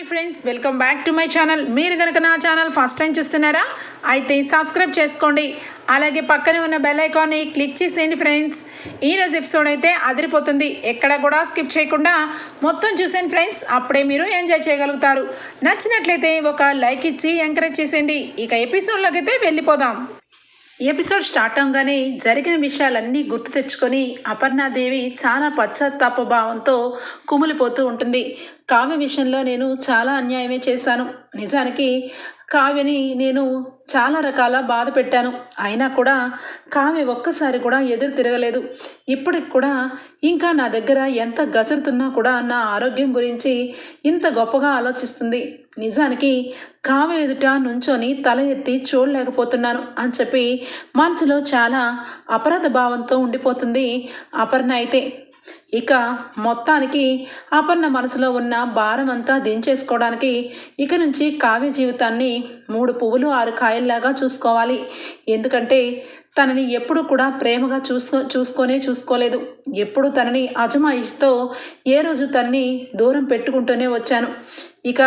Hi friends welcome back to my channel. మీరు కనుక నా ఛానల్ ఫస్ట్ టైం చూస్తున్నారా అయితే సబ్స్క్రైబ్ చేసుకోండి. అలాగే పక్కనే ఉన్న బెల్ ఐకాన్ని క్లిక్ చేసేయండి ఫ్రెండ్స్. ఈరోజు ఎపిసోడ్ అయితే అదిరిపోతుంది. ఎక్కడ కూడా స్కిప్ చేయకుండా మొత్తం చూసేయండి ఫ్రెండ్స్. అప్పుడే మీరు ఎంజాయ్ చేయగలుగుతారు. నచ్చినట్లయితే ఒక లైక్ ఇచ్చి ఎంకరేజ్ చేసేయండి. ఇక ఎపిసోడ్లోకి అయితే వెళ్ళిపోదాం. ఎపిసోడ్ స్టార్ట్ అవగానే జరిగిన విషయాలన్నీ గుర్తు తెచ్చుకొని అపర్ణాదేవి చాలా పశ్చాత్తాప భావంతో కుమిలిపోతూ ఉంటుంది. కావ్య విషయంలో నేను చాలా అన్యాయమే చేశాను. నిజానికి కావ్యని నేను చాలా రకాల బాధ పెట్టాను. అయినా కూడా కావ్య ఒక్కసారి కూడా ఎదురు తిరగలేదు. ఇప్పటికి కూడా ఇంకా నా దగ్గర ఎంత గసరుతున్నా కూడా నా ఆరోగ్యం గురించి ఇంత గొప్పగా ఆలోచిస్తుంది. నిజానికి కావ్య ఎదుట నుంచొని తల ఎత్తి చూడలేకపోతున్నాను అని చెప్పి మనసులో చాలా అపరాధ భావంతో ఉండిపోతుంది అపర్ణ అయితే. ఇక మొత్తానికి అపర్ణ మనసులో ఉన్న భారం అంతా దించేసుకోవడానికి ఇక నుంచి కావ్య జీవితాన్ని మూడు పువ్వులు ఆరు కాయల్లాగా చూసుకోవాలి. ఎందుకంటే తనని ఎప్పుడు కూడా ప్రేమగా చూసుకో చూసుకొనే చూసుకోలేదు. ఎప్పుడు తనని అజమాయిషితో ఏ రోజు తనని దూరం పెట్టుకుంటూనే వచ్చాను. ఇక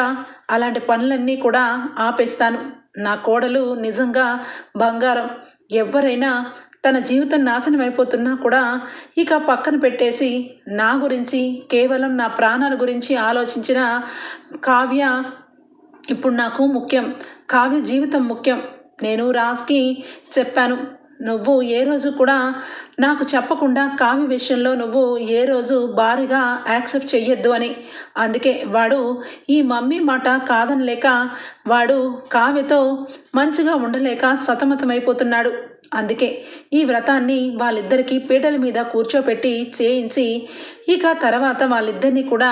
అలాంటి పనులన్నీ కూడా ఆపేస్తాను. నా కోడలు నిజంగా బంగారం. ఎవరైనా తన జీవితం నాశనం అయిపోతున్నా కూడా ఇక పక్కన పెట్టేసి నా గురించి కేవలం నా ప్రాణాల గురించి ఆలోచించిన కావ్య ఇప్పుడు నాకు ముఖ్యం. కావ్య జీవితం ముఖ్యం. నేను రాజ్కి చెప్పాను. నువ్వు ఏ రోజు కూడా నాకు చెప్పకుండా కావ్య విషయంలో నువ్వు ఏ రోజు భారీగా యాక్సెప్ట్ చెయ్యొద్దు అని. అందుకే వాడు ఈ మమ్మీ మాట కాదనలేక వాడు కావ్యతో మంచిగా ఉండలేక సతమతమైపోతున్నాడు. అందుకే ఈ వ్రతాన్ని వాళ్ళిద్దరికీ పీటల మీద కూర్చోపెట్టి చేయించి ఇక తర్వాత వాళ్ళిద్దరినీ కూడా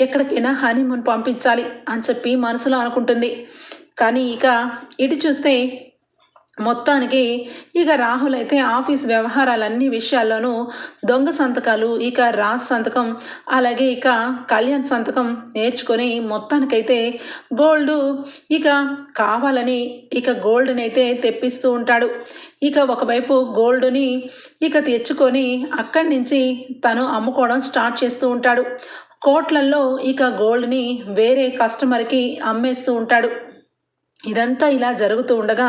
ఎక్కడికైనా హనీమూన్ పంపించాలి అని చెప్పి మనసులో అనుకుంటుంది. కానీ ఇక ఇటు చూస్తే మొత్తానికి ఇక రాహుల్ అయితే ఆఫీస్ వ్యవహారాలన్నీ విషయాల్లోనూ దొంగ సంతకాలు ఇక రాజ్ సంతకం అలాగే ఇక కళ్యాణ్ సంతకం నేర్చుకొని మొత్తానికైతే గోల్డ్ ఇక కావాలని ఇక గోల్డ్ని అయితే తెప్పిస్తూ ఉంటాడు. ఇక ఒకవైపు గోల్డ్ని ఇక తెచ్చుకొని అక్కడి నుంచి తను అమ్ముకోవడం స్టార్ట్ చేస్తూ ఉంటాడు. కోట్లల్లో ఇక గోల్డ్ని వేరే కస్టమర్కి అమ్మేస్తూ ఉంటాడు. ఇదంతా ఇలా జరుగుతూ ఉండగా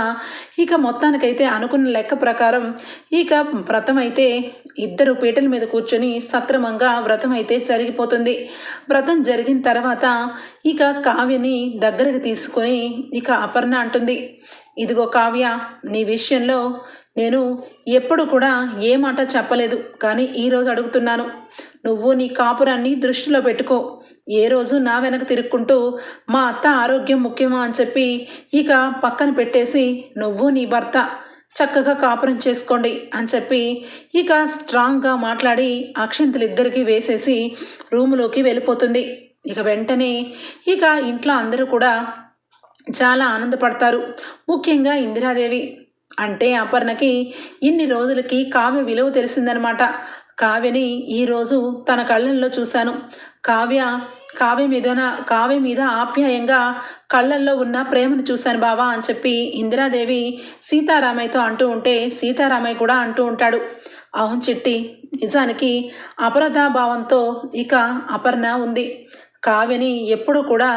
ఇక మొత్తానికైతే అనుకున్న లెక్క ప్రకారం ఇక వ్రతం అయితే ఇద్దరు పీటల మీద కూర్చొని సక్రమంగా వ్రతం అయితే జరిగిపోతుంది. వ్రతం జరిగిన తర్వాత ఇక కావ్యని దగ్గరకు తీసుకొని ఇక అపర్ణ అంటుంది ఇదిగో కావ్య నీ విషయంలో నేను ఎప్పుడు కూడా ఏ మాట చెప్పలేదు కానీ ఈరోజు అడుగుతున్నాను. నువ్వు నీ కాపురాన్ని దృష్టిలో పెట్టుకో. ఏ రోజు నా వెనక తిరుక్కుంటూ మా అత్త ఆరోగ్యం ముఖ్యమా అని చెప్పి ఇక పక్కన పెట్టేసి నువ్వు నీ భర్త చక్కగా కాపురం చేసుకోండి అని చెప్పి ఇక స్ట్రాంగ్గా మాట్లాడి అక్షంతలు వేసేసి రూములోకి వెళ్ళిపోతుంది. ఇక వెంటనే ఇక ఇంట్లో అందరూ కూడా చాలా ఆనందపడతారు. ముఖ్యంగా ఇందిరాదేవి. అంటే అపర్ణకి ఇన్ని రోజులకి కావ్య విలువ తెలిసిందనమాట. కావ్యని ఈరోజు తన కళ్ళల్లో చూశాను. కావ్య కావ్య మీద కావ్య మీద ఆప్యాయంగా కళ్ళల్లో ఉన్న ప్రేమను చూశాను బావా అని చెప్పి ఇందిరాదేవి సీతారామయ్యతో అంటూ ఉంటే సీతారామయ్య కూడా అంటూ ఉంటాడు. అవును చిట్టి నిజానికి అపరాధాభావంతో ఇక అపర్ణ ఉంది. కావ్యని ఎప్పుడూ కూడా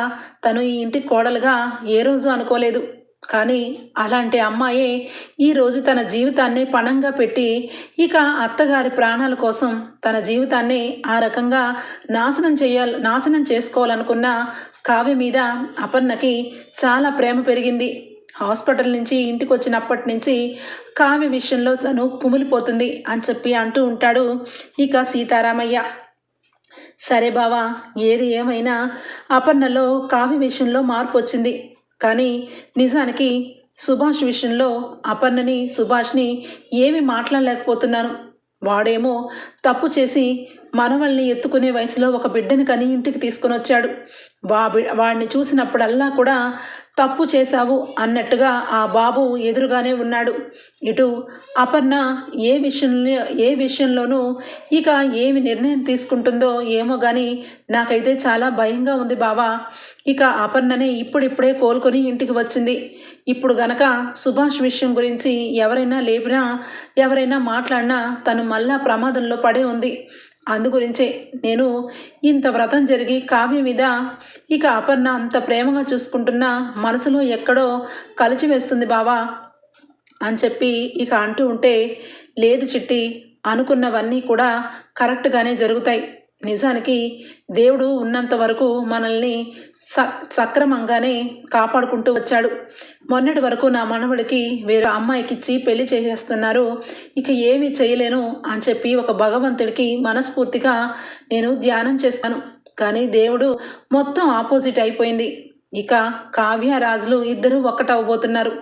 తను ఈ ఇంటి కోడలుగా ఏ రోజు అనుకోలేదు. కానీ అలాంటి అమ్మాయే ఈరోజు తన జీవితాన్ని పణంగా పెట్టి ఇక అత్తగారి ప్రాణాల కోసం తన జీవితాన్ని ఆ రకంగా నాశనం చేయాలి నాశనం చేసుకోవాలనుకున్న కావ్య మీద అపర్ణకి చాలా ప్రేమ పెరిగింది. హాస్పిటల్ నుంచి ఇంటికి వచ్చినప్పటి నుంచి కావ్య విషయంలో తను కుమిలిపోతుంది అని చెప్పి అంటూ ఉంటాడు ఇక సీతారామయ్య. సరే బావా ఏది ఏమైనా అపర్ణలో కావ్య విషయంలో మార్పు వచ్చింది. కానీ నిజానికి సుభాష్ విషయంలో అపర్ణని సుభాష్ని ఏమి మాట్లాడలేకపోతున్నాను. వాడేమో తప్పు చేసి మనవల్ని ఎత్తుకునే వయసులో ఒక బిడ్డని కని ఇంటికి తీసుకొని వచ్చాడు వా వాడిని చూసినప్పుడల్లా కూడా తప్పు చేశావు అన్నట్టుగా ఆ బాబు ఎదురుగానే ఉన్నాడు. ఇటు అపర్ణ ఏ విషయంలో ఏ విషయంలోనూ ఇక ఏమి నిర్ణయం తీసుకుంటుందో ఏమో కానీ నాకైతే చాలా భయంగా ఉంది బావా. ఇక అపర్ణని ఇప్పుడిప్పుడే కోలుకొని ఇంటికి వచ్చింది. ఇప్పుడు గనక సుభాష్ విషయం గురించి ఎవరైనా లేపినా ఎవరైనా మాట్లాడినా తను మళ్ళా ప్రమాదంలో పడే ఉంది. అందుగురించే నేను ఇంత వ్రతం జరిగి కావ్య మీద ఇక అపర్ణ అంత ప్రేమగా చూసుకుంటున్న మనసులో ఎక్కడో కలిచి వేస్తుంది బావా అని చెప్పి ఇక అంటూ ఉంటే లేదు చిట్టి అనుకున్నవన్నీ కూడా కరెక్ట్గానే జరుగుతాయి. నిజానికి దేవుడు ఉన్నంత వరకు మనల్ని స సక్రమంగానే కాపాడుకుంటూ వచ్చాడు. మొన్నటి వరకు నా మనవడికి వేరే అమ్మాయికిచ్చి పెళ్ళి చేసేస్తున్నారు. ఇక ఏమీ చేయలేను అని చెప్పి ఒక భగవంతుడికి మనస్ఫూర్తిగా నేను ధ్యానం చేస్తాను. కానీ దేవుడు మొత్తం ఆపోజిట్ అయిపోయింది. ఇక కావ్య రాజులు ఇద్దరూ ఒక్కటవ్వబోతున్నారు.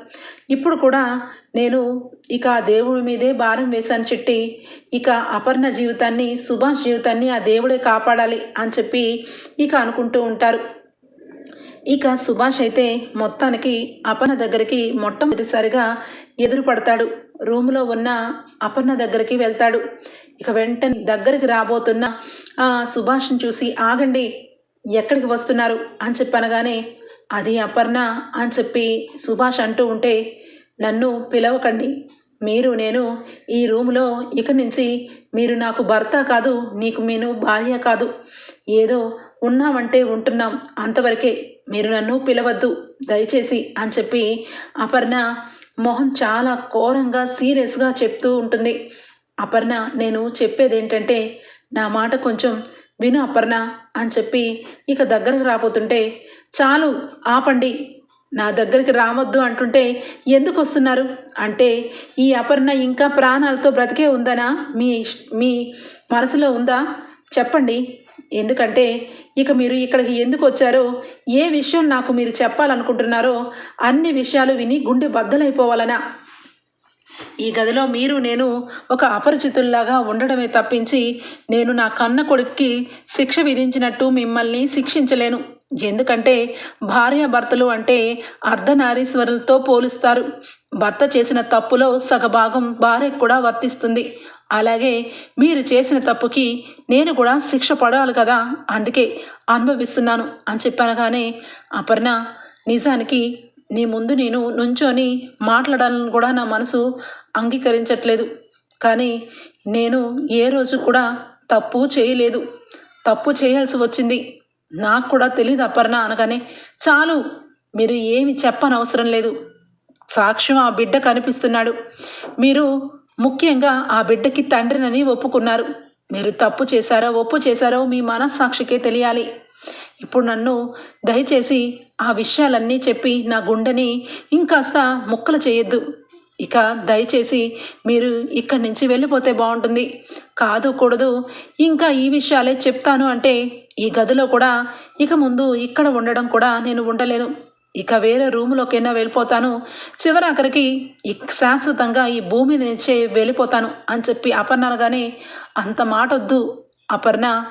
ఇప్పుడు కూడా నేను ఇక ఆ దేవుడి మీదే భారం వేశాను చిట్టి. ఇక అపర్ణ జీవితాన్ని సుభాష్ జీవితాన్ని ఆ దేవుడే కాపాడాలి అని చెప్పి ఇక అనుకుంటూ ఉంటారు. ఇక సుభాష్ అయితే మొత్తానికి అపర్ణ దగ్గరికి మొట్టమొదటిసారిగా ఎదురు పడతాడు. రూములో ఉన్న అపర్ణ దగ్గరికి వెళ్తాడు. ఇక వెంటనే దగ్గరికి రాబోతున్న ఆ సుభాష్ని చూసి ఆగండి ఎక్కడికి వస్తున్నారు? అని చెప్పనగానే అది అపర్ణ అని చెప్పి సుభాష్ అంటూ ఉంటే నన్ను పిలవకండి. మీరు నేను ఈ రూములో ఇక నుంచి మీరు నాకు భర్త కాదు నీకు నేను భార్య కాదు. ఏదో ఉన్నామంటే ఉంటున్నాం అంతవరకే. మీరు నన్ను పిలవద్దు దయచేసి అని చెప్పి అపర్ణ మొహం చాలా ఘోరంగా సీరియస్గా చెప్తూ ఉంటుంది. అపర్ణ నేను చెప్పేది ఏంటంటే నా మాట కొంచెం విను అపర్ణ అని చెప్పి ఇక దగ్గరకు రాబోతుంటే చాలు ఆపండి నా దగ్గరికి రావద్దు అంటుంటే ఎందుకు వస్తున్నారు? అంటే ఈ అపర్ణ ఇంకా ప్రాణాలతో బ్రతికే ఉందనా? మీ ఇష్- మీ మనసులో ఉందా? చెప్పండి. ఎందుకంటే ఇక మీరు ఇక్కడికి ఎందుకు వచ్చారో ఏ విషయం నాకు మీరు చెప్పాలనుకుంటున్నారో అన్ని విషయాలు విని గుండె బద్దలైపోవాలనా? ఈ గదిలో మీరు నేను ఒక అపరిచితుల్లాగా ఉండడమే తప్పించి నేను నా కన్న కొడుక్కి శిక్ష విధించినట్టు మిమ్మల్ని శిక్షించలేను. ఎందుకంటే భార్యాభర్తలు అంటే అర్ధనారీశ్వరులతో పోలుస్తారు. భర్త చేసిన తప్పులో సగభాగం భార్యకు కూడా వర్తిస్తుంది. అలాగే మీరు చేసిన తప్పుకి నేను కూడా శిక్ష పడాలి కదా అందుకే అనుభవిస్తున్నాను అని చెప్పనగానే అపర్ణ నిజానికి నీ ముందు నేను నుంచొని మాట్లాడాలని కూడా నా మనసు అంగీకరించట్లేదు. కానీ నేను ఏ రోజు కూడా తప్పు చేయలేదు. తప్పు చేయాల్సి వచ్చింది. నాకు కూడా తెలియదు అపర్ణ అనగానే చాలు మీరు ఏమి చెప్పనవసరం లేదు. సాక్ష్యం ఆ బిడ్డ కనిపిస్తున్నాడు. మీరు ముఖ్యంగా ఆ బిడ్డకి తండ్రినని ఒప్పుకున్నారు. మీరు తప్పు చేశారో ఒప్పు చేశారో మీ మనస్సాక్షికే తెలియాలి. ఇప్పుడు నన్ను దయచేసి ఆ విషయాలన్నీ చెప్పి నా గుండెని ఇంకాస్త ముక్కలు చేయొద్దు. ఇక దయచేసి మీరు ఇక్కడి నుంచి వెళ్ళిపోతే బాగుంటుంది. కాదు కూడదు. ఇంకా ఈ విషయాలే చెప్తాను అంటే ఈ గదిలో కూడా ఇక ముందు ఇక్కడ ఉండడం కూడా నేను ఉండలేను. ఇక వేరే రూములోకైనా వెళ్ళిపోతాను. చివరాఖరికి ఇక్ శాశ్వతంగా ఈ భూమి నుంచే వెళ్ళిపోతాను అని చెప్పి అపర్ణ కానీ అంత మాట వద్దు అపర్ణ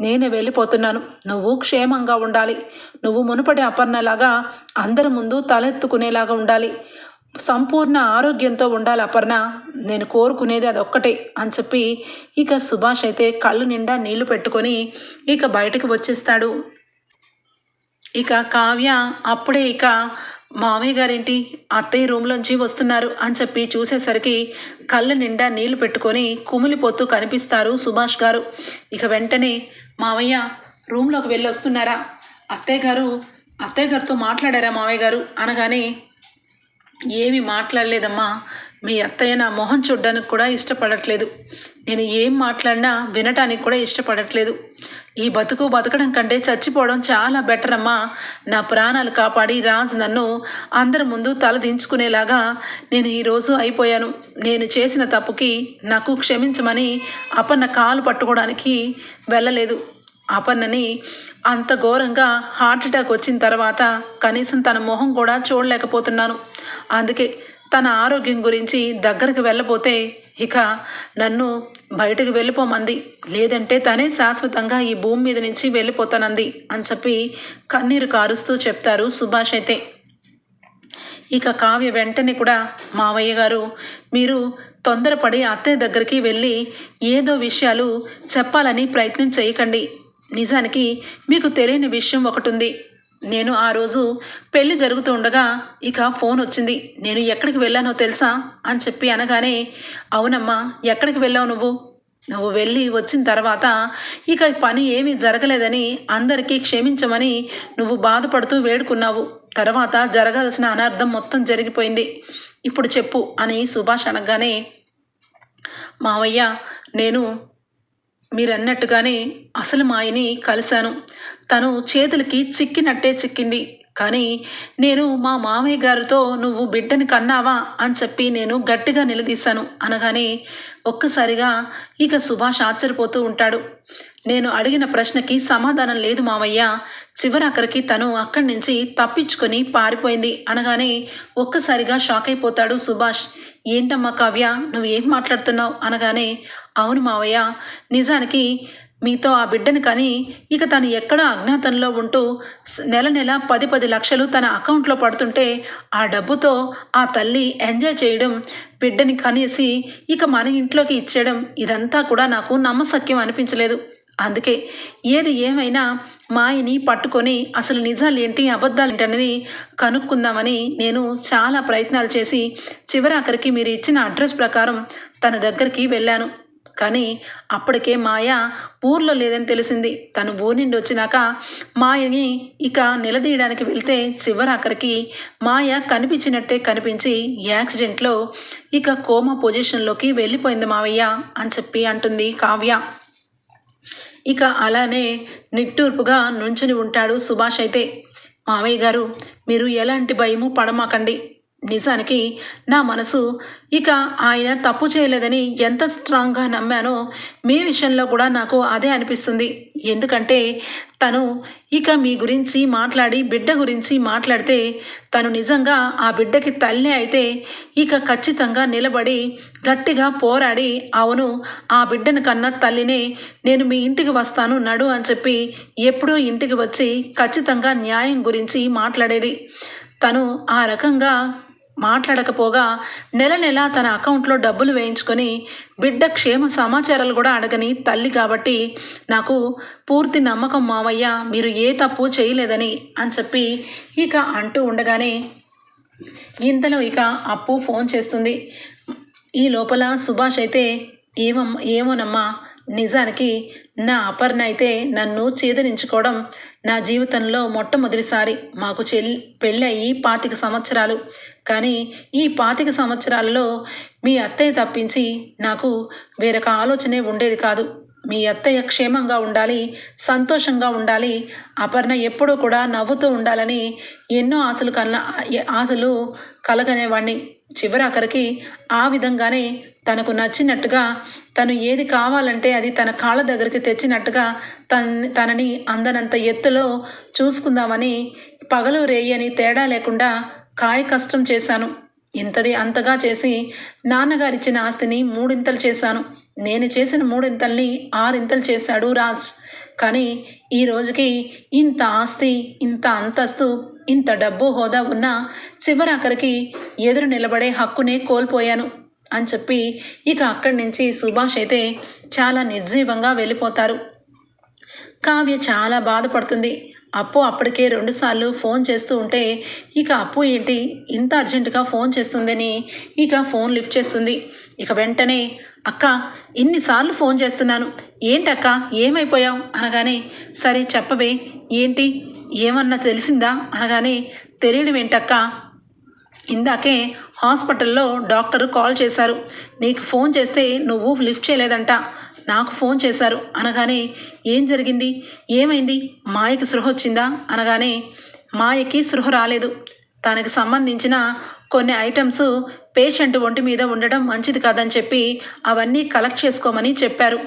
నేనే వెళ్ళిపోతున్నాను. నువ్వు క్షేమంగా ఉండాలి. నువ్వు మునుపటి అపర్ణలాగా అందరి ముందు తలెత్తుకునేలాగా ఉండాలి. సంపూర్ణ ఆరోగ్యంతో ఉండాలి అపర్ణ. నేను కోరుకునేది అది ఒక్కటే అని చెప్పి ఇక సుభాష్ అయితే కళ్ళు నిండా నీళ్ళు పెట్టుకొని ఇక బయటకు వచ్చేస్తాడు. ఇక కావ్య అప్పుడే ఇక మామయ్య గారేంటి? అత్తయ్య రూమ్లోంచి వస్తున్నారు అని చెప్పి చూసేసరికి కళ్ళ నిండా నీళ్ళు పెట్టుకొని కుమిలిపోతూ కనిపిస్తారు సుభాష్ గారు. ఇక వెంటనే మావయ్య రూమ్లోకి వెళ్ళి వస్తున్నారా? అత్తయ్య గారు అత్తయ్య గారితో మాట్లాడారా మావయ్య గారు? అనగానే ఏమి మాట్లాడలేదమ్మా. మీ అత్తయ్య నా మొహం చూడ్డానికి కూడా ఇష్టపడట్లేదు. నేను ఏం మాట్లాడినా వినటానికి కూడా ఇష్టపడట్లేదు. ఈ బతుకు బతకడం కంటే చచ్చిపోవడం చాలా బెటర్ అమ్మా. నా ప్రాణాలు కాపాడి రాజు నన్ను అందరి ముందు తల దించుకునేలాగా నేను ఈరోజు అయిపోయాను. నేను చేసిన తప్పుకి నాకు క్షమించమని అపన్న కాలు పట్టుకోవడానికి వెళ్ళలేదు. అపన్నని అంత ఘోరంగా హార్ట్ అటాక్ వచ్చిన తర్వాత కనీసం తన మొహం కూడా చూడలేకపోతున్నాను. అందుకే తన ఆరోగ్యం గురించి దగ్గరికి వెళ్ళబోతే ఇక నన్ను బయటకు వెళ్ళిపోమంది. లేదంటే తనే శాశ్వతంగా ఈ భూమి మీద నుంచి వెళ్ళిపోతానంది అని చెప్పి కన్నీరు కారుస్తూ చెప్తారు సుభాష్ అయితే. ఇక కావ్య వెంటనే కూడా మావయ్య గారు మీరు తొందరపడి అత్తయ్య దగ్గరికి వెళ్ళి ఏదో విషయాలు చెప్పాలని ప్రయత్నం చేయకండి. నిజానికి మీకు తెలియని విషయం ఒకటి ఉంది నేను ఆ రోజు పెళ్ళి జరుగుతూ ఉండగా ఇక ఫోన్ వచ్చింది. నేను ఎక్కడికి వెళ్ళానో తెలుసా? అని చెప్పి అనగానే అవునమ్మా ఎక్కడికి వెళ్ళావు నువ్వు? నువ్వు వెళ్ళి వచ్చిన తర్వాత ఇక పని ఏమీ జరగలేదని అందరికీ క్షమించమని నువ్వు బాధపడుతూ వేడుకున్నావు. తర్వాత జరగాల్సిన అనర్థం మొత్తం జరిగిపోయింది. ఇప్పుడు చెప్పు అని సుభాష్ అనగానే మావయ్య నేను మీరన్నట్టుగానే అసలు మాయని కలిశాను. తను చేతులకి చిక్కినట్టే చిక్కింది. కానీ నేను మా మామయ్య గారితో నువ్వు బిడ్డని కన్నావా అని చెప్పి నేను గట్టిగా నిలదీశాను అనగానే ఒక్కసారిగా ఇక సుభాష్ ఆశ్చర్యపోతూ ఉంటాడు. నేను అడిగిన ప్రశ్నకి సమాధానం లేదు మామయ్య. చివరాఖరికి తను అక్కడి నుంచి తప్పించుకొని పారిపోయింది అనగానే ఒక్కసారిగా షాక్ అయిపోతాడు సుభాష్. ఏంటమ్మా కావ్య నువ్వు ఏం మాట్లాడుతున్నావు అనగానే అవును మావయ్య నిజానికి మీతో ఆ బిడ్డని కానీ ఇక తను ఎక్కడో అజ్ఞాతంలో ఉంటూ నెల నెల పది పది లక్షలు తన అకౌంట్లో పడుతుంటే ఆ డబ్బుతో ఆ తల్లి ఎంజాయ్ చేయడం బిడ్డని కనేసి ఇక మన ఇంట్లోకి ఇచ్చేయడం ఇదంతా కూడా నాకు నమ్మశక్యం అనిపించలేదు. అందుకే ఏది ఏమైనా మాయని పట్టుకొని అసలు నిజాలు ఏంటి అబద్ధాలు ఏంటి అనేది కనుక్కుందామని నేను చాలా ప్రయత్నాలు చేసి చివరాఖరికి మీరు ఇచ్చిన అడ్రస్ ప్రకారం తన దగ్గరికి వెళ్ళాను. కానీ అప్పటికే మాయ ఊర్లో లేదని తెలిసింది. తను ఊరి నుండి వచ్చినాక మాయని ఇక నిలదీయడానికి వెళ్తే చివరాఖరికి మాయ కనిపించినట్టే కనిపించి యాక్సిడెంట్లో ఇక కోమా పొజిషన్లోకి వెళ్ళిపోయింది మావయ్య అని చెప్పి అంటుంది కావ్య. ఇక అలానే నిట్టూర్పుగా నుంచుని ఉంటాడు సుభాష్ అయితే. మావయ్య గారు మీరు ఎలాంటి భయము పడమాకండి. నిజానికి నా మనసు ఇక ఆయన తప్పు చేయలేదని ఎంత స్ట్రాంగ్గా నమ్మానో మీ విషయంలో కూడా నాకు అదే అనిపిస్తుంది. ఎందుకంటే తను ఇక మీ గురించి మాట్లాడి బిడ్డ గురించి మాట్లాడితే తను నిజంగా ఆ బిడ్డకి తల్లి అయితే ఇక ఖచ్చితంగా నిలబడి గట్టిగా పోరాడి అవును ఆ బిడ్డను కన్నా తల్లినే నేను మీ ఇంటికి వస్తాను నడు అని చెప్పి ఎప్పుడూ ఇంటికి వచ్చి ఖచ్చితంగా న్యాయం గురించి మాట్లాడేది. తను ఆ రకంగా మాట్లాడకపోగా నెల నెల తన అకౌంట్లో డబ్బులు వేయించుకొని బిడ్డ క్షేమ సమాచారాలు కూడా అడగని తల్లి కాబట్టి నాకు పూర్తి నమ్మకం మావయ్య మీరు ఏ తప్పు చేయలేదని అని చెప్పి ఇక అంటూ ఉండగానే ఇంతలో ఇక అప్పు ఫోన్ చేస్తుంది. ఈ లోపల సుభాష్ అయితే ఏమమ్మ ఏమోనమ్మా నిజానికి నా అపర్ణ అయితే నన్ను చేదరించుకోవడం నా జీవితంలో మొట్టమొదటిసారి. మాకు చెల్లి పెళ్ళి అయ్యి పాతిక సంవత్సరాలు. కానీ ఈ పాతిక సంవత్సరాలలో మీ అత్తయ్య తప్పించి నాకు వేరొక ఆలోచనే ఉండేది కాదు. మీ అత్తయ్య క్షేమంగా ఉండాలి సంతోషంగా ఉండాలి అపర్ణ ఎప్పుడూ కూడా నవ్వుతూ ఉండాలని ఎన్నో ఆశలు కన్న ఆశలు కలగనేవాణ్ణి. చివరాఖరికి ఆ విధంగానే తనకు నచ్చినట్టుగా తను ఏది కావాలంటే అది తన కాళ్ళ దగ్గరికి తెచ్చినట్టుగా తన తనని అందనంత ఎత్తులో చూసుకుందామని పగలు రేయని తేడా లేకుండా కాయ కష్టం చేశాను. ఇంతది అంతగా చేసి నాన్నగారిచ్చిన ఆస్తిని మూడింతలు చేశాను. నేను చేసిన మూడింతల్ని ఆరింతలు చేశాడు రాజ్. కానీ ఈ రోజుకి ఇంత ఆస్తి ఇంత అంతస్తు ఇంత డబ్బు హోదా ఉన్నా చివరాఖరికి ఎదురు నిలబడే హక్కునే కోల్పోయాను అని చెప్పి ఇక అక్కడి నుంచి సుభాష్ అయితే చాలా నిర్జీవంగా వెళ్ళిపోతారు. కావ్య చాలా బాధపడుతుంది. అప్పు అప్పటికే రెండుసార్లు ఫోన్ చేస్తూ ఉంటే ఇక అప్పు ఏంటి? ఇంత అర్జెంటుగా ఫోన్ చేస్తుందని ఇక ఫోన్ లిఫ్ట్ చేస్తుంది. ఇక వెంటనే అక్క ఇన్నిసార్లు ఫోన్ చేస్తున్నాను. ఏంటక్క ఏమైపోయావు? అనగానే సరే చెప్పవే. ఏంటి? ఏమన్నా తెలిసిందా? అనగానే తెలియడం ఏంటక్క? ఇందాకే హాస్పిటల్లో డాక్టర్ కాల్ చేశారు. నీకు ఫోన్ చేస్తే నువ్వు లిఫ్ట్ చేయలేదంట. నాకు ఫోన్ చేశారు. అనగానే ఏం జరిగింది? ఏమైంది? మాయకి సృహ వచ్చిందా? అనగానే మాయకి సృహ రాలేదు. తనకి సంబంధించిన కొన్ని ఐటమ్స్ పేషెంట్ ఒంటి మీద ఉండడం మంచిది కాదని చెప్పి అవన్నీ కలెక్ట్ చేసుకోమని చెప్పారు.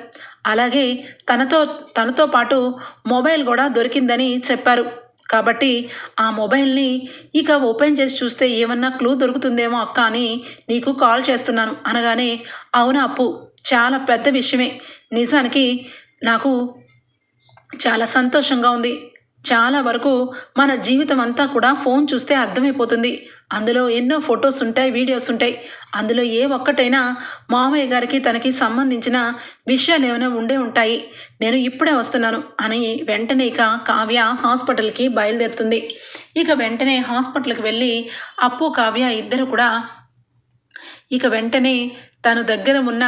అలాగే తనతో తనతో పాటు మొబైల్ కూడా దొరికిందని చెప్పారు. కాబట్టి ఆ మొబైల్ని ఇక ఓపెన్ చేసి చూస్తే ఏమన్నా క్లూ దొరుకుతుందేమో అక్క అని నీకు కాల్ చేస్తున్నాను. అనగానే అవునా అప్పు? చాలా పెద్ద విషయమే. నిజానికి నాకు చాలా సంతోషంగా ఉంది. చాలా వరకు మన జీవితం అంతా కూడా ఫోన్ చూస్తే అర్థమైపోతుంది. అందులో ఎన్నో ఫొటోస్ ఉంటాయి వీడియోస్ ఉంటాయి. అందులో ఏ ఒక్కటైనా మామయ్య గారికి తనకి సంబంధించిన విషయాలు ఏమైనా ఉండే ఉంటాయి. నేను ఇప్పుడే వస్తున్నాను అని వెంటనే ఇక కావ్య హాస్పిటల్కి బయలుదేరుతుంది. ఇక వెంటనే హాస్పిటల్కి వెళ్ళి అప్పు కావ్య ఇద్దరు కూడా ఇక వెంటనే తను దగ్గర ఉన్న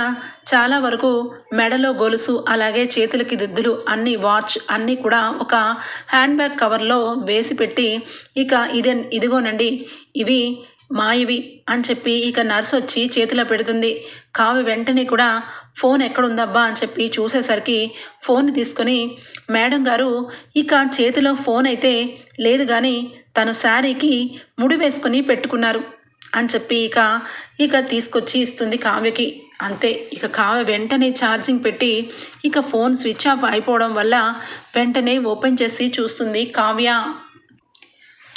చాలా వరకు మెడలో గొలుసు అలాగే చేతులకి దిద్దులు అన్ని వాచ్ అన్నీ కూడా ఒక హ్యాండ్ బ్యాగ్ కవర్లో వేసి పెట్టి ఇక ఇదే ఇదిగోనండి ఇవి మాయవి అని చెప్పి ఇక నర్స్ వచ్చి చేతిలో పెడుతుంది. కావి వెంటనే కూడా ఫోన్ ఎక్కడుందబ్బా? అని చెప్పి చూసేసరికి ఫోన్ తీసుకొని మేడం గారు ఇక చేతిలో ఫోన్ అయితే లేదు కానీ తను శారీకి ముడి వేసుకొని పెట్టుకున్నారు. అని చెప్పి ఇక ఇక తీసుకొచ్చి ఇస్తుంది కావ్యకి. అంతే ఇక కావ్య వెంటనే ఛార్జింగ్ పెట్టి ఇక ఫోన్ స్విచ్ ఆఫ్ అయిపోవడం వల్ల వెంటనే ఓపెన్ చేసి చూస్తుంది కావ్య.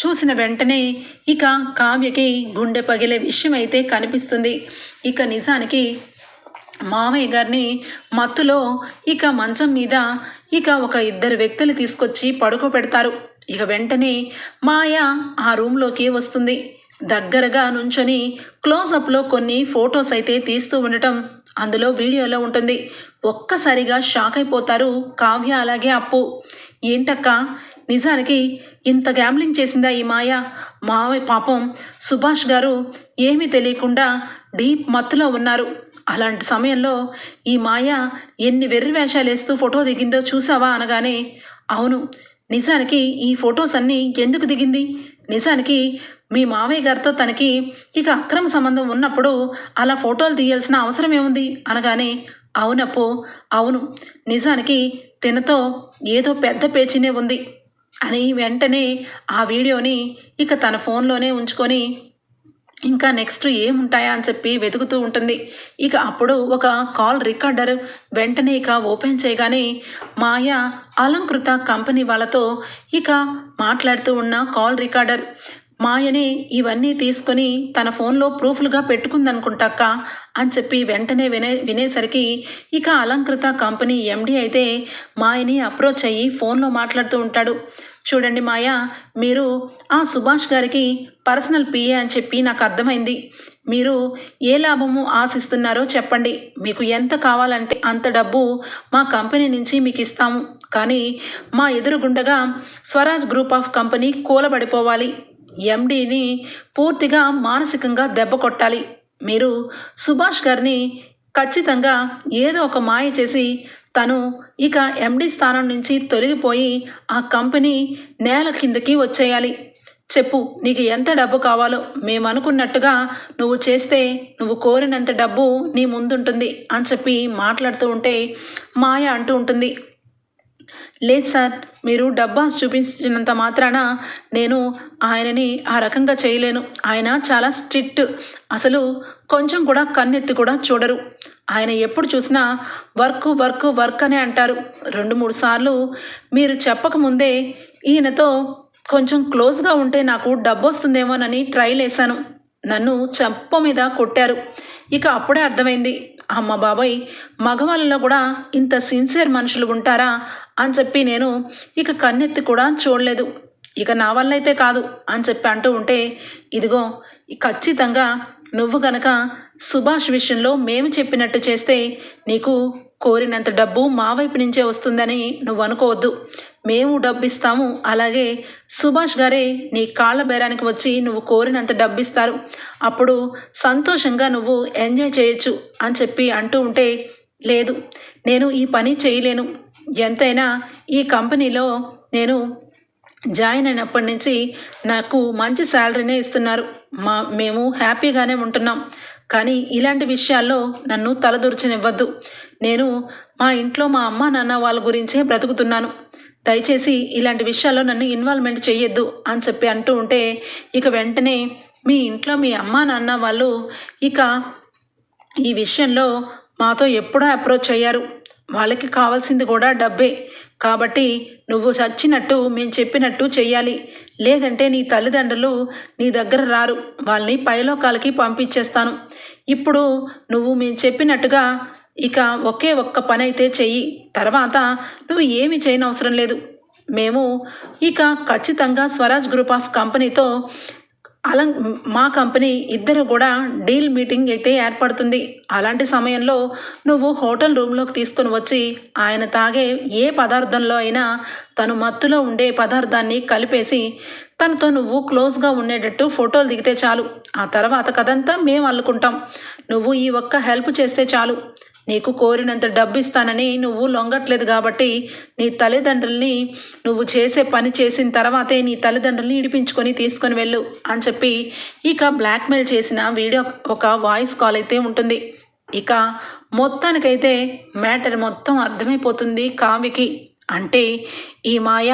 చూసిన వెంటనే ఇక కావ్యకి గుండె పగిలే విషయం అయితే కనిపిస్తుంది. ఇక నిజానికి మామయ్య గారిని మత్తులో ఇక మంచం మీద ఇక ఒక ఇద్దరు వ్యక్తులు తీసుకొచ్చి పడుకోబెడతారు. ఇక వెంటనే మాయ ఆ రూమ్లోకి వస్తుంది. దగ్గరగా నుంచొని క్లోజప్లో కొన్ని ఫొటోస్ అయితే తీస్తూ ఉండటం అందులో వీడియోలో ఉంటుంది. ఒక్కసారిగా షాక్ అయిపోతారు కావ్య అలాగే అప్పు. ఏంటక్క? నిజానికి ఇంత గ్యాంబ్లింగ్ చేసిందా ఈ మాయ? మావయ్య పాపం సుభాష్ గారు ఏమీ తెలియకుండా డీప్ మత్తులో ఉన్నారు. అలాంటి సమయంలో ఈ మాయ ఎన్ని వెర్రి వేషాలు వేస్తూ ఫోటో దిగిందో చూసావా అనగానే అవును నిజానికి ఈ ఫొటోస్ అన్నీ ఎందుకు దిగింది? నిజానికి మీ మామయ్య గారితో తనకి ఇక అక్రమ సంబంధం ఉన్నప్పుడు అలా ఫోటోలు తీయాల్సిన అవసరం ఏముంది? అనగానే అవునప్పు అవును. నిజానికి తినతో ఏదో పెద్ద పేచీనే ఉంది అని వెంటనే ఆ వీడియోని ఇక తన ఫోన్లోనే ఉంచుకొని ఇంకా నెక్స్ట్ ఏముంటాయా అని చెప్పి వెతుకుతూ ఉంటుంది. ఇక అప్పుడు ఒక కాల్ రికార్డర్ వెంటనే ఇక ఓపెన్ చేయగానే మాయ అలంకృత కంపెనీ వాళ్ళతో ఇక మాట్లాడుతూ ఉన్న కాల్ రికార్డర్ మాయని ఇవన్నీ తీసుకొని తన ఫోన్లో ప్రూఫ్లుగా పెట్టుకుందనుకుంటాక్క అని చెప్పి వెంటనే వినే వినేసరికి ఇక అలంకృత కంపెనీ ఎండి అయితే మాయని అప్రోచ్ అయ్యి ఫోన్లో మాట్లాడుతూ ఉంటాడు. చూడండి మాయ మీరు ఆ సుభాష్ గారికి పర్సనల్ పిఏ అని చెప్పి నాకు అర్థమైంది. మీరు ఏ లాభము ఆశిస్తున్నారో చెప్పండి. మీకు ఎంత కావాలంటే అంత డబ్బు మా కంపెనీ నుంచి మీకు ఇస్తాము. కానీ మా ఎదురుగుండగా స్వరాజ్ గ్రూప్ ఆఫ్ కంపెనీ కూలబడిపోవాలి. ఎండీని పూర్తిగా మానసికంగా దెబ్బ కొట్టాలి. మీరు సుభాష్ గారిని ఖచ్చితంగా ఏదో ఒక మాయ చేసి తను ఇక ఎండీ స్థానం నుంచి తొలగిపోయి ఆ కంపెనీ నేల కిందకి వచ్చేయాలి. చెప్పు నీకు ఎంత డబ్బు కావాలో? మేము అనుకున్నట్టుగా నువ్వు చేస్తే నువ్వు కోరినంత డబ్బు నీ ముందుంటుంది అని చెప్పి మాట్లాడుతూ ఉంటే మాయ అంటూ ఉంటుంది. లేదు సార్ మీరు డబ్బా చూపించినంత మాత్రాన నేను ఆయనని ఆ రకంగా చేయలేను. ఆయన చాలా స్ట్రిక్ట్. అసలు కొంచెం కూడా కన్నెత్తి కూడా చూడరు. ఆయన ఎప్పుడు చూసినా వర్క్ వర్క్ వర్క్ అనే అంటారు. రెండు మూడు సార్లు మీరు చెప్పకముందే ఈయనతో కొంచెం క్లోజ్గా ఉంటే నాకు డబ్బు వస్తుందేమోనని ట్రైల్ వేశాను నన్ను చెంప మీద కొట్టారు. ఇక అప్పుడే అర్థమైంది. అమ్మ బాబాయ్ మగవాళ్ళలో కూడా ఇంత సిన్సియర్ మనుషులు ఉంటారా అని చెప్పి నేను ఇక కన్నెత్తి కూడా చూడలేదు. ఇక నా వల్ల అయితే కాదు అని చెప్పి అంటూ ఉంటే ఇదిగో ఖచ్చితంగా నువ్వు గనక సుభాష్ విషయంలో మేము చెప్పినట్టు చేస్తే నీకు కోరినంత డబ్బు మా వైపు నుంచే వస్తుందని నువ్వు అనుకోవద్దు మేము డబ్బు ఇస్తాము అలాగే సుభాష్ గారే నీ కాళ్ళ బేరానికి వచ్చి నువ్వు కోరినంత డబ్బు ఇస్తారు అప్పుడు సంతోషంగా నువ్వు ఎంజాయ్ చేయొచ్చు అని చెప్పి అంటూ ఉంటే లేదు నేను ఈ పని చేయలేను. ఎంతైనా ఈ కంపెనీలో నేను జాయిన్ అయినప్పటి నుంచి నాకు మంచి శాలరీనే ఇస్తున్నారు. మా మేము హ్యాపీగానే ఉంటున్నాం. కానీ ఇలాంటి విషయాల్లో నన్ను తలదూర్చనివ్వద్దు. నేను మా ఇంట్లో మా అమ్మ నాన్న వాళ్ళ గురించే బ్రతుకుతున్నాను. దయచేసి ఇలాంటి విషయాల్లో నన్ను ఇన్వాల్వ్మెంట్ చేయొద్దు అని చెప్పి అంటూ ఉంటే ఇక వెంటనే మీ ఇంట్లో మీ అమ్మ నాన్న వాళ్ళు ఇక ఈ విషయంలో మాతో ఎప్పుడో అప్రోచ్ అయ్యారు. వాళ్ళకి కావాల్సింది కూడా డబ్బే. కాబట్టి నువ్వు చచ్చినట్టు మేము చెప్పినట్టు చెయ్యాలి. లేదంటే నీ తల్లిదండ్రులు నీ దగ్గర రారు. వాళ్ళని పైలోకాలకి పంపించేస్తాను. ఇప్పుడు నువ్వు మేము చెప్పినట్టుగా ఇక ఒకే ఒక్క పని అయితే చెయ్యి. తర్వాత నువ్వు ఏమి చేయనవసరం లేదు. మేము ఇక ఖచ్చితంగా స్వరాజ్ గ్రూప్ ఆఫ్ కంపెనీతో అలం మా కంపెనీ ఇద్దరు కూడా డీల్ మీటింగ్ అయితే ఏర్పడుతుంది. అలాంటి సమయంలో నువ్వు హోటల్ రూమ్లోకి తీసుకుని వచ్చి ఆయన తాగే ఏ పదార్థంలో అయినా తను మత్తులో ఉండే పదార్థాన్ని కలిపేసి తనతో నువ్వు క్లోజ్గా ఉండేటట్టు ఫోటోలు దిగితే చాలు. ఆ తర్వాత కదంతా మేము అల్లుకుంటాం. నువ్వు ఈ ఒక్క హెల్ప్ చేస్తే చాలు. నీకు కోరినంత డబ్బు ఇస్తానని నువ్వు లొంగట్లేదు కాబట్టి నీ తల్లిదండ్రుల్ని నువ్వు చేసే పని చేసిన తర్వాతే నీ తల్లిదండ్రుల్ని ఇడిపించుకొని తీసుకొని వెళ్ళు అని చెప్పి ఇక బ్లాక్మెయిల్ చేసిన వీడియో ఒక వాయిస్ కాల్ అయితే ఉంటుంది. ఇక మొత్తానికైతే మ్యాటర్ మొత్తం అర్థమైపోతుంది కావ్యకి. అంటే ఈ మాయ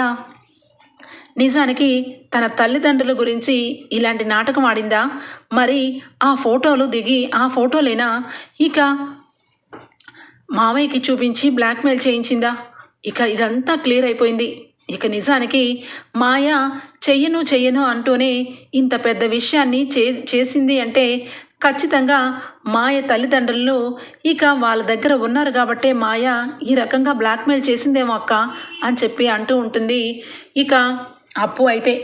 నిజానికి తన తల్లిదండ్రుల గురించి ఇలాంటి నాటకం ఆడిందా? మరి ఆ ఫోటోలు దిగి ఆ ఫోటోలైనా? ఇక మామయ్యకి చూపించి బ్లాక్మెయిల్ చేయించిందా? ఇక ఇదంతా క్లియర్ అయిపోయింది. ఇక నిజానికి మాయ చెయ్యను చెయ్యను అంటూనే ఇంత పెద్ద విషయాన్ని చే చేసింది అంటే ఖచ్చితంగా మాయ తల్లిదండ్రులు ఇక వాళ్ళ దగ్గర ఉన్నారు కాబట్టే మాయ ఈ రకంగా బ్లాక్మెయిల్ చేసిందేమో అక్క అని చెప్పి అంటూ ఉంటుంది. ఇక అప్పు అయితే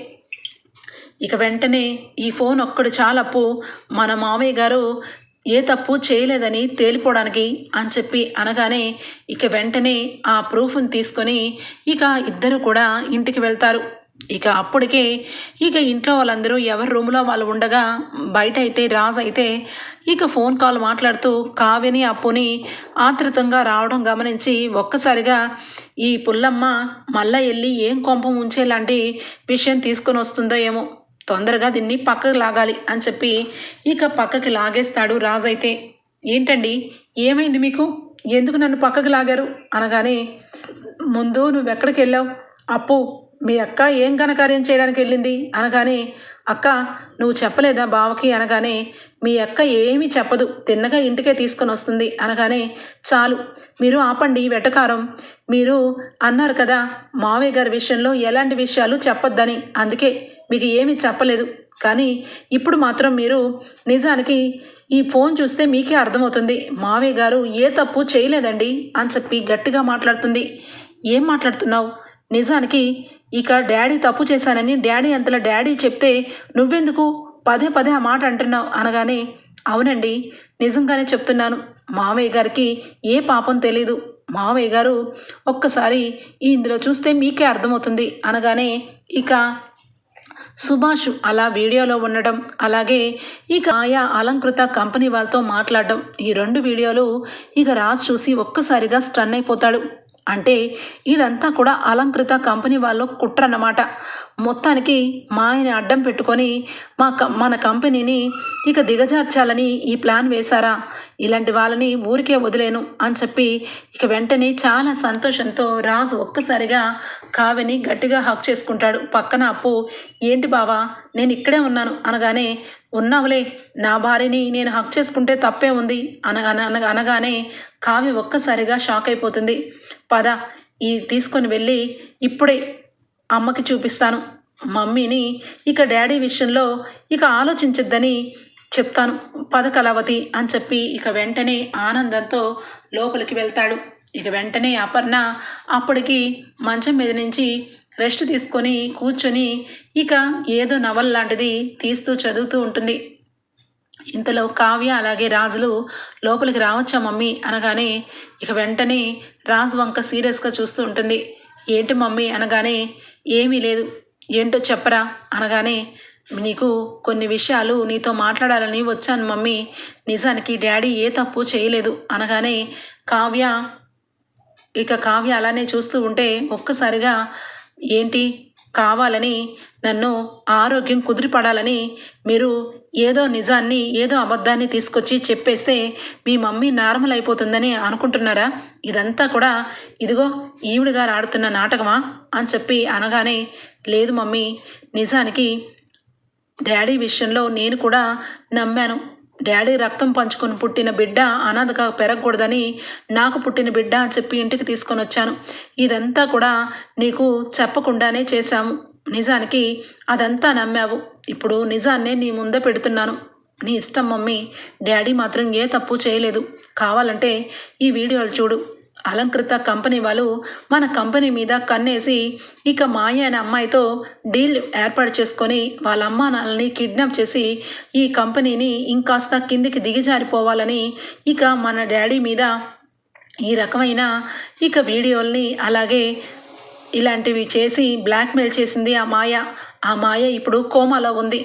ఇక వెంటనే ఈ ఫోన్ ఒక్కడు చాలప్పు. మన మామయ్య గారు ఏ తప్పు చేయలేదని తేలిపోవడానికి అని చెప్పి అనగానే ఇక వెంటనే ఆ ప్రూఫ్ని తీసుకొని ఇక ఇద్దరు కూడా ఇంటికి వెళ్తారు. ఇక అప్పటికే ఇక ఇంట్లో వాళ్ళందరూ ఎవరి రూమ్లో వాళ్ళు ఉండగా బయట అయితే రాజు అయితే ఇక ఫోన్ కాల్ మాట్లాడుతూ కావ్యని అప్పుని ఆతృతంగా రావడం గమనించి ఒక్కసారిగా ఈ పుల్లమ్మ మళ్ళా వెళ్ళి ఏం కొంపం ఉంచేలాంటి విషయం తీసుకొని వస్తుందో ఏమో తొందరగా దీన్ని పక్కకు లాగాలి అని చెప్పి ఇక పక్కకి లాగేస్తాడు రాజు అయితే. ఏంటండి? ఏమైంది మీకు? ఎందుకు నన్ను పక్కకు లాగారు? అనగానే ముందు నువ్వు ఎక్కడికి వెళ్ళావు? అప్పు మీ అక్క ఏం ఘనకార్యం చేయడానికి వెళ్ళింది? అనగానే అక్క నువ్వు చెప్పలేదా బావకి? అనగానే మీ అక్క ఏమీ చెప్పదు. తిన్నగా ఇంటికే తీసుకొని వస్తుంది. అనగానే చాలు మీరు ఆపండి వెటకారం. మీరు అన్నారు కదా మావయ్య గారి విషయంలో ఎలాంటి విషయాలు చెప్పొద్దని. అందుకే మీకు ఏమీ చెప్పలేదు. కానీ ఇప్పుడు మాత్రం మీరు నిజానికి ఈ ఫోన్ చూస్తే మీకే అర్థమవుతుంది. మావయ్య గారు ఏ తప్పు చేయలేదండి అని చెప్పి గట్టిగా మాట్లాడుతుంది. ఏం మాట్లాడుతున్నావు? నిజానికి ఇక డాడీ తప్పు చేశానని డాడీ అంతలా డాడీ చెప్తే నువ్వెందుకు పదే పదే ఆ మాట అంటున్నావు అనగానే అవునండి నిజంగానే చెప్తున్నాను. మావయ్య గారికి ఏ పాపం తెలీదు. మావయ్య గారు ఒక్కసారి ఇందులో చూస్తే మీకే అర్థమవుతుంది అనగానే ఇక సుభాష్ అలా వీడియోలో ఉండడం అలాగే ఇక ఆయా అలంకృత కంపెనీ వాళ్ళతో మాట్లాడడం. ఈ రెండు వీడియోలు ఇక రాజ్ చూసి ఒక్కసారిగా స్టన్ అయిపోతాడు. అంటే ఇదంతా కూడా అలంకృత కంపెనీ వాళ్ళు కుట్ర అన్నమాట. మొత్తానికి మా ఆయన అడ్డం పెట్టుకొని మా క మన కంపెనీని ఇక దిగజార్చాలని ఈ ప్లాన్ వేశారా? ఇలాంటి వాళ్ళని ఊరికే వదిలేను అని చెప్పి ఇక వెంటనే చాలా సంతోషంతో రాజు ఒక్కసారిగా కావ్యని గట్టిగా హక్ చేసుకుంటాడు. పక్కన అప్పు ఏంటి బావా నేను ఇక్కడే ఉన్నాను అనగానే ఉన్నావులే నా భార్యని నేను హక్ చేసుకుంటే తప్పే ఉంది అనగా అనగా అనగానే కావ్య ఒక్కసారిగా షాక్ అయిపోతుంది. పద ఈ తీసుకొని వెళ్ళి ఇప్పుడే అమ్మకి చూపిస్తాను. మమ్మీని ఇక డాడీ విషయంలో ఇక ఆలోచించద్దని చెప్తాను. పద కలవతి అని చెప్పి ఇక వెంటనే ఆనందంతో లోపలికి వెళ్తాడు. ఇక వెంటనే అపర్ణ అప్పటికి మంచం మీద నుంచి రెస్ట్ తీసుకొని కూర్చొని ఇక ఏదో నవల్ లాంటిది తీస్తూ చదువుతూ ఉంటుంది. ఇంతలో కావ్య అలాగే రాజులు లోపలికి రావచ్చా మమ్మీ అనగానే ఇక వెంటనే రాజు వంక సీరియస్గా చూస్తూ ఉంటుంది. ఏంటి మమ్మీ అనగానే ఏమీ లేదు. ఏంటో చెప్పరా అనగానే నీకు కొన్ని విషయాలు నీతో మాట్లాడాలని వచ్చాను మమ్మీ. నిజానికి డాడీ ఏ తప్పు చేయలేదు అనగానే కావ్య ఇక కావ్య అలానే చూస్తూ ఉంటే ఒక్కసారిగా ఏంటి? కావాలని నన్ను ఆరోగ్యం కుదిరిపడాలని మీరు ఏదో నిజాన్ని ఏదో అబద్ధాన్ని తీసుకొచ్చి చెప్పేస్తే మీ మమ్మీ నార్మల్ అయిపోతుందని అనుకుంటున్నారా? ఇదంతా కూడా ఇదిగో ఈవిడ గారు ఆడుతున్న నాటకమా? అని చెప్పి అనగానే లేదు మమ్మీ నిజానికి డాడీ విషయంలో నేను కూడా నమ్మాను. డాడీ రక్తం పంచుకొని పుట్టిన బిడ్డ అనాథగా పెరగకూడదని నాకు పుట్టిన బిడ్డ అని చెప్పి ఇంటికి తీసుకొని వచ్చాను. ఇదంతా కూడా నీకు చెప్పకుండానే చేశాము. నిజానికి అదంతా నమ్మావు. ఇప్పుడు నిజాన్నే నీ ముందే పెడుతున్నాను. నీ ఇష్టం మమ్మీ. డాడీ మాత్రం ఏ తప్పు చేయలేదు. కావాలంటే ఈ వీడియోలు చూడు. అలంకృత కంపెనీ వాళ్ళు మన కంపెనీ మీద కన్నేసి ఇక మాయ అనే అమ్మాయితో డీల్ ఏర్పాటు చేసుకొని వాళ్ళ అమ్మా నాన్నల్ని కిడ్నాప్ చేసి ఈ కంపెనీని ఇంకాస్త కిందికి దిగజారిపోవాలని ఇక మన డాడీ మీద ఈ రకమైన ఇక వీడియోల్ని అలాగే ఇలాంటివి చేసి బ్లాక్మెయిల్ చేసింది ఆ మాయ. ఆ మాయ ఇప్పుడు కోమాలో ఉంది.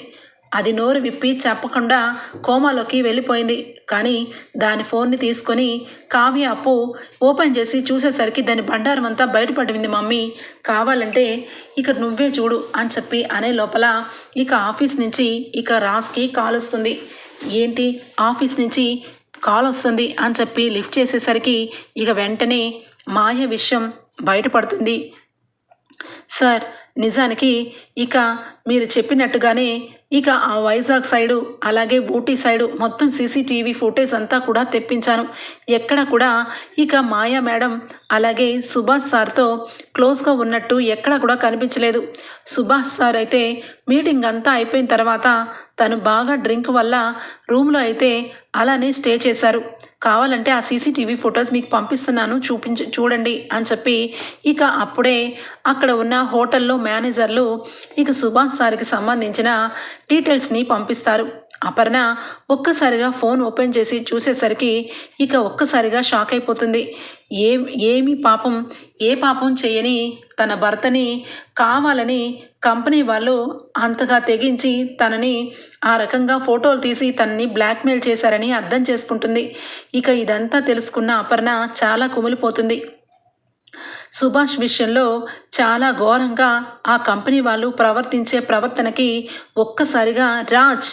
అది నోరు విప్పి చెప్పకుండా కోమాలోకి వెళ్ళిపోయింది. కానీ దాని ఫోన్ని తీసుకొని కావ్య అప్పు ఓపెన్ చేసి చూసేసరికి దాని బండారం అంతా బయటపడింది మమ్మీ. కావాలంటే ఇక నువ్వే చూడు అని చెప్పి అనే లోపల ఇక ఆఫీస్ నుంచి ఇక రాస్కి కాల్ వస్తుంది. ఏంటి? ఆఫీస్ నుంచి కాల్ వస్తుంది అని చెప్పి లిఫ్ట్ చేసేసరికి ఇక వెంటనే మాయ విషయం బయటపడుతుంది. సార్ నిజానికి ఇక మీరు చెప్పినట్టుగానే ఇక ఆ వైజాగ్ సైడు అలాగే ఊటీ సైడు మొత్తం సీసీటీవీ ఫుటేజ్ అంతా కూడా తెప్పించాను ఎక్కడ కూడా ఇక మాయా మేడం అలాగే సుభాష్ సార్తో క్లోజ్గా ఉన్నట్టు ఎక్కడ కూడా కనిపించలేదు. సుభాష్ సార్ అయితే మీటింగ్ అంతా అయిపోయిన తర్వాత తను బాగా డ్రింక్ వల్ల రూమ్లో అయితే అలానే స్టే చేశారు. కావాలంటే ఆ సీసీటీవీ ఫొటోస్ మీకు పంపిస్తున్నాను చూపించి చూడండి అని చెప్పి ఇక అప్పుడే అక్కడ ఉన్న హోటల్లో మేనేజర్లు ఇక సుభాష్ సార్కి సంబంధించిన డీటెయిల్స్ని పంపిస్తారు. అపర్ణ ఒక్కసారిగా ఫోన్ ఓపెన్ చేసి చూసేసరికి ఇక ఒక్కసారిగా షాక్ అయిపోతుంది. ఏ ఏమి పాపం ఏ పాపం చేయని తన భర్తని కావాలని కంపెనీ వాళ్ళు అంతగా తెగించి తనని ఆ రకంగా ఫోటోలు తీసి తనని బ్లాక్మెయిల్ చేశారని అర్థం చేసుకుంటుంది. ఇక ఇదంతా తెలుసుకున్న అపర్ణ చాలా కుమిలిపోతుంది. సుభాష్ విషయంలో చాలా ఘోరంగా ఆ కంపెనీ వాళ్ళు ప్రవర్తించే ప్రవర్తనకి ఒక్కసారిగా రాజ్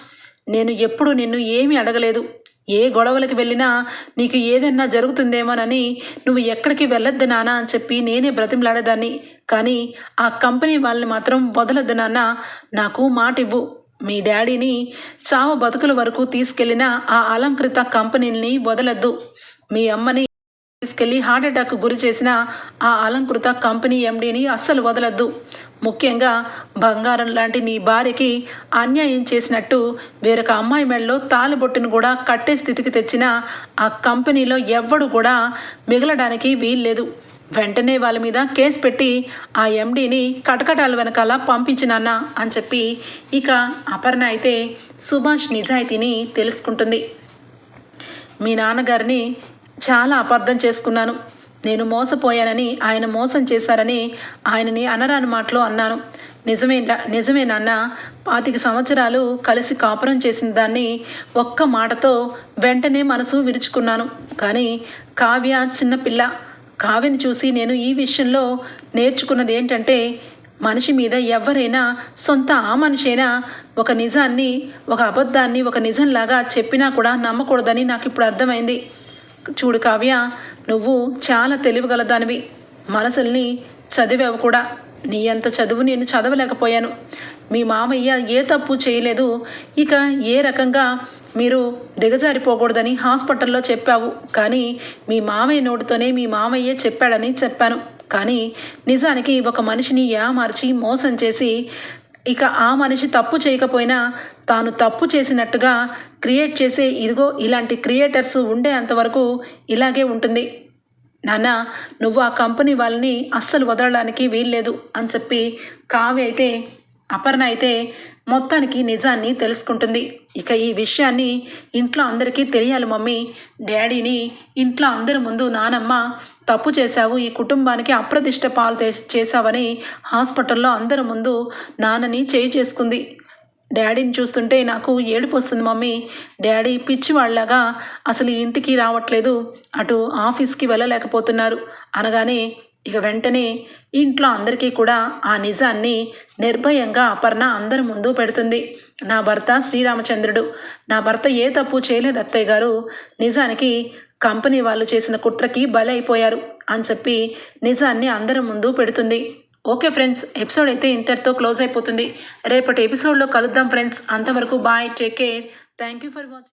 నేను ఎప్పుడు నిన్ను ఏమీ అడగలేదు. ఏ గొడవలకి వెళ్ళినా నీకు ఏదన్నా జరుగుతుందేమోనని నువ్వు ఎక్కడికి వెళ్ళొద్దు నాన్న అని చెప్పి నేనే బ్రతిమలాడేదాన్ని. కానీ ఆ కంపెనీ వాళ్ళని మాత్రం వదలొద్దు నాన్న. నాకు మాట ఇవ్వు మీ డాడీని చావ బతుకుల వరకు తీసుకెళ్ళిన ఆ అలంకృత కంపెనీని వదలొద్దు. మీ అమ్మని తీసుకెళ్ళి హార్ట్ అటాక్ గురి చేసిన ఆ అలంకృత కంపెనీ ఎండీని అస్సలు వదలద్దు. ముఖ్యంగా బంగారం లాంటి నీ భార్యకి అన్యాయం చేసినట్టు వేరొక అమ్మాయి మెడలో తాలిబొట్టును కూడా కట్టే స్థితికి తెచ్చిన ఆ కంపెనీలో ఎవ్వడు కూడా మిగలడానికి వీల్లేదు. వెంటనే వాళ్ళ మీద కేసు పెట్టి ఆ ఎండీని కటకటాల వెనకాల పంపించినాన్న అని చెప్పి ఇక అపర్ణ అయితే సుభాష్ నిజాయితీని తెలుసుకుంటుంది. మీ నాన్నగారిని చాలా అపార్థం చేసుకున్నాను. నేను మోసపోయానని ఆయన మోసం చేశారని ఆయనని అనరాని మాటలో అన్నాను. నిజమే నిజమే నాన్న. పాతిక సంవత్సరాలు కలిసి కాపురం చేసిన దాన్ని ఒక్క మాటతో వెంటనే మనసు విరుచుకున్నాను. కానీ కావ్య చిన్నపిల్ల కావ్యని చూసి నేను ఈ విషయంలో నేర్చుకున్నది ఏంటంటే మనిషి మీద ఎవరైనా సొంత ఆ మనిషైనా ఒక నిజాన్ని ఒక అబద్ధాన్ని ఒక నిజంలాగా చెప్పినా కూడా నమ్మకూడదని నాకు ఇప్పుడు అర్థమైంది. చూడు కావ్య నువ్వు చాలా తెలివిగలదానివి. మనసుల్ని చదివావు కూడా. నీ అంత చదువు నేను చదవలేకపోయాను. మీ మామయ్య ఏ తప్పు చేయలేదు. ఇక ఏ రకంగా మీరు దిగజారిపోకూడదని హాస్పిటల్లో చెప్పావు. కానీ మీ మామయ్య నోటితోనే మీ మామయ్య చెప్పాడని చెప్పాను. కానీ నిజానికి ఒక మనిషిని ఏమార్చి మోసం చేసి ఇక ఆ మనిషి తప్పు చేయకపోయినా తాను తప్పు చేసినట్టుగా క్రియేట్ చేసే ఇదిగో ఇలాంటి క్రియేటర్స్ ఉండే అంతవరకు ఇలాగే ఉంటుంది. నాన్న నువ్వు ఆ కంపెనీ వాళ్ళని అస్సలు వదలడానికి వీల్లేదు అని చెప్పి కావ్య అయితే అపర్ణ అయితే మొత్తానికి నిజాన్ని తెలుసుకుంటుంది. ఇక ఈ విషయాన్ని ఇంట్లో అందరికీ తెలియాలి మమ్మీ. డాడీని ఇంట్లో అందరి ముందు నానమ్మ తప్పు చేశావు ఈ కుటుంబానికి అప్రదిష్ట పాలు చేశావని హాస్పిటల్లో అందరి ముందు నాన్నని చేయి చేసుకుంది. డాడీని చూస్తుంటే నాకు ఏడుపు వస్తుంది మమ్మీ. డాడీ పిచ్చివాళ్ళలాగా అసలు ఇంటికి రావట్లేదు. అటు ఆఫీస్కి వెళ్ళలేకపోతున్నారు. అనగానే ఇక వెంటనే ఇంట్లో అందరికీ కూడా ఆ నిజాన్ని నిర్భయంగా అపర్ణ అందరి ముందు పెడుతుంది. నా భర్త శ్రీరామచంద్రుడు. నా భర్త ఏ తప్పు చేయలేదు అత్తయ్య గారు. నిజానికి కంపెనీ వాళ్ళు చేసిన కుట్రకి బలైపోయారు అని చెప్పి నిజాన్ని అందరి ముందు పెడుతుంది. ఓకే ఫ్రెండ్స్ ఎపిసోడ్ అయితే ఇంతటితో క్లోజ్ అయిపోతుంది. రేపటి ఎపిసోడ్లో కలుద్దాం ఫ్రెండ్స్. అంతవరకు bye take care. Thank you for watching